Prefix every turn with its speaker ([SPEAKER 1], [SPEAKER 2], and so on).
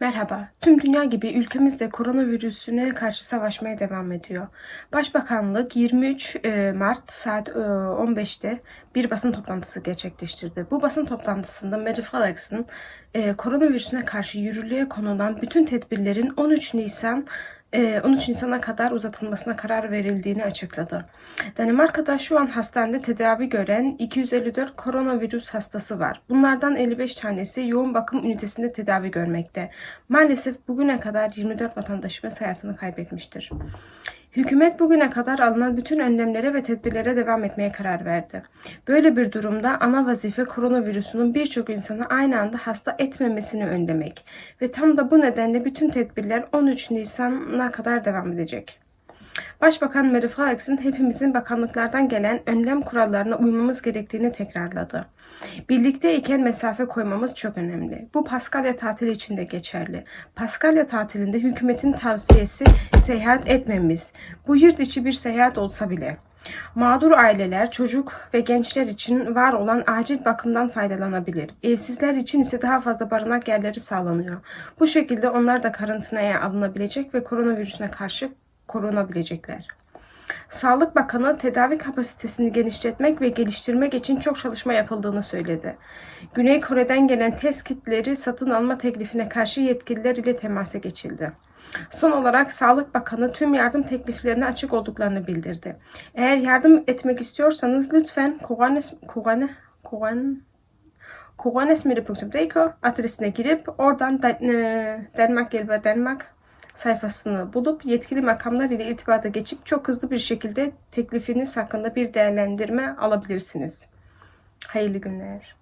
[SPEAKER 1] Merhaba. Tüm dünya gibi ülkemiz de koronavirüsüne karşı savaşmaya devam ediyor. Başbakanlık 23 e, Mart saat e, 15'te bir basın toplantısı gerçekleştirdi. Bu basın toplantısında Mary Falax'ın e, koronavirüsüne karşı yürürlüğe konulan bütün tedbirlerin 13 Nisan e, 13 Nisan'a kadar uzatılmasına karar verildiğini açıkladı. Danimarka'da şu an hastanede tedavi gören 254 koronavirüs hastası var. Bunlardan 55 tanesi yoğun bakım ünitesinde tedavi görmekte. Maalesef bugüne kadar 24 vatandaşımız hayatını kaybetmiştir. Hükümet bugüne kadar alınan bütün önlemlere ve tedbirlere devam etmeye karar verdi. Böyle bir durumda ana vazife koronavirüsünün birçok insanı aynı anda hasta etmemesini önlemek ve tam da bu nedenle bütün tedbirler 13 Nisan'a kadar devam edecek. Başbakan Mary Falax'ın hepimizin bakanlıklardan gelen önlem kurallarına uymamız gerektiğini tekrarladı. Birlikteyken mesafe koymamız çok önemli. Bu Paskalya tatili için de geçerli. Paskalya tatilinde hükümetin tavsiyesi seyahat etmemiz. Bu yurt içi bir seyahat olsa bile. Mağdur aileler, çocuk ve gençler için var olan acil bakımdan faydalanabilir. Evsizler için ise daha fazla barınak yerleri sağlanıyor. Bu şekilde onlar da karantinaya alınabilecek ve koronavirüsüne karşı korunabilecekler. Sağlık Bakanı tedavi kapasitesini genişletmek ve geliştirmek için çok çalışma yapıldığını söyledi. Güney Kore'den gelen test kitleri satın alma teklifine karşı yetkililer ile temasa geçildi. Son olarak Sağlık Bakanı tüm yardım tekliflerine açık olduklarını bildirdi. Eğer yardım etmek istiyorsanız lütfen Koganes, Kogane, adresine girip oradan Den- e, Denmark Gelbe Denmark sayfasını bulup yetkili makamlar ile irtibata geçip çok hızlı bir şekilde teklifiniz hakkında bir değerlendirme alabilirsiniz. Hayırlı günler.